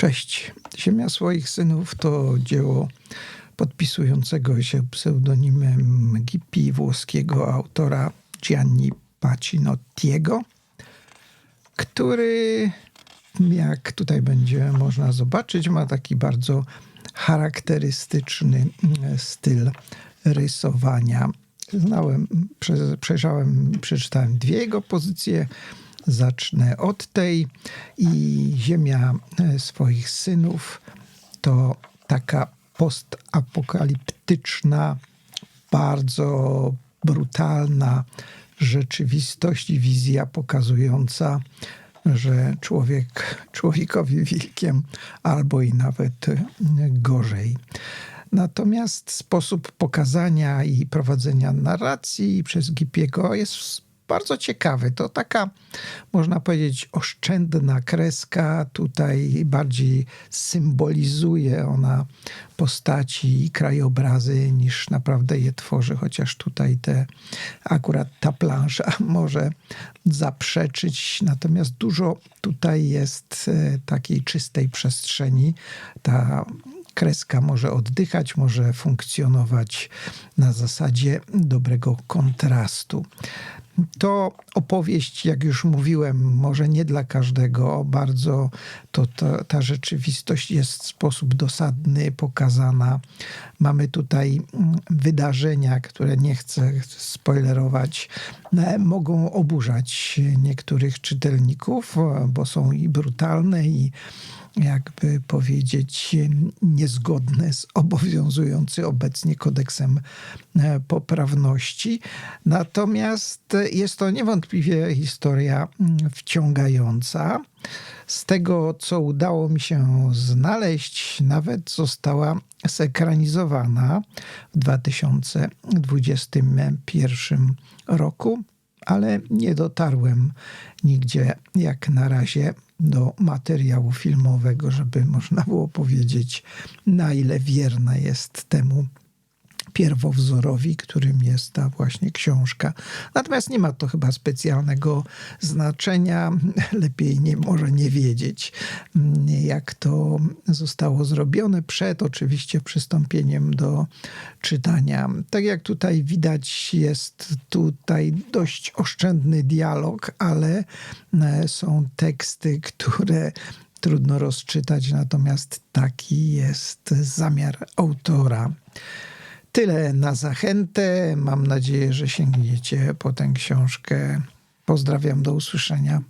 Cześć. Ziemia swoich synów to dzieło podpisującego się pseudonimem Gippi włoskiego autora Gianni Pacinottiego, który, jak tutaj będzie można zobaczyć, ma taki bardzo charakterystyczny mm, styl rysowania. Znałem, prze- przejrzałem, przeczytałem dwie jego pozycje. Zacznę od tej i Ziemia e, swoich synów to taka postapokaliptyczna, bardzo brutalna rzeczywistość i wizja pokazująca, że człowiek człowiekowi wilkiem albo i nawet e, gorzej. Natomiast sposób pokazania i prowadzenia narracji przez Gipiego jest bardzo ciekawy. To taka, można powiedzieć, oszczędna kreska. Tutaj bardziej symbolizuje ona postaci i krajobrazy niż naprawdę je tworzy, chociaż tutaj te, akurat ta plansza może zaprzeczyć. Natomiast dużo tutaj jest e, takiej czystej przestrzeni. Ta kreska może oddychać, może funkcjonować na zasadzie dobrego kontrastu. To opowieść, jak już mówiłem, może nie dla każdego. Bardzo to ta, ta rzeczywistość jest w sposób dosadny pokazana. Mamy tutaj mm, wydarzenia, które nie chcę spoilerować, e, mogą oburzać niektórych czytelników, bo są i brutalne, i jakby powiedzieć, niezgodne z obowiązującym obecnie kodeksem e, poprawności. Natomiast jest to niewątpliwie historia mm, wciągająca. Z tego, co udało mi się znaleźć, nawet została zekranizowana w 2021 roku, ale nie dotarłem nigdzie jak na razie do materiału filmowego, żeby można było powiedzieć, na ile wierna jest temu pierwowzorowi, którym jest ta właśnie książka. Natomiast nie ma to chyba specjalnego znaczenia. Lepiej nie, może nie wiedzieć, jak to zostało zrobione przed oczywiście przystąpieniem do czytania. Tak jak tutaj widać, jest tutaj dość oszczędny dialog, ale e, są teksty, które trudno rozczytać, natomiast taki jest zamiar autora. Tyle na zachętę. Mam nadzieję, że sięgniecie po tę książkę. Pozdrawiam, do usłyszenia.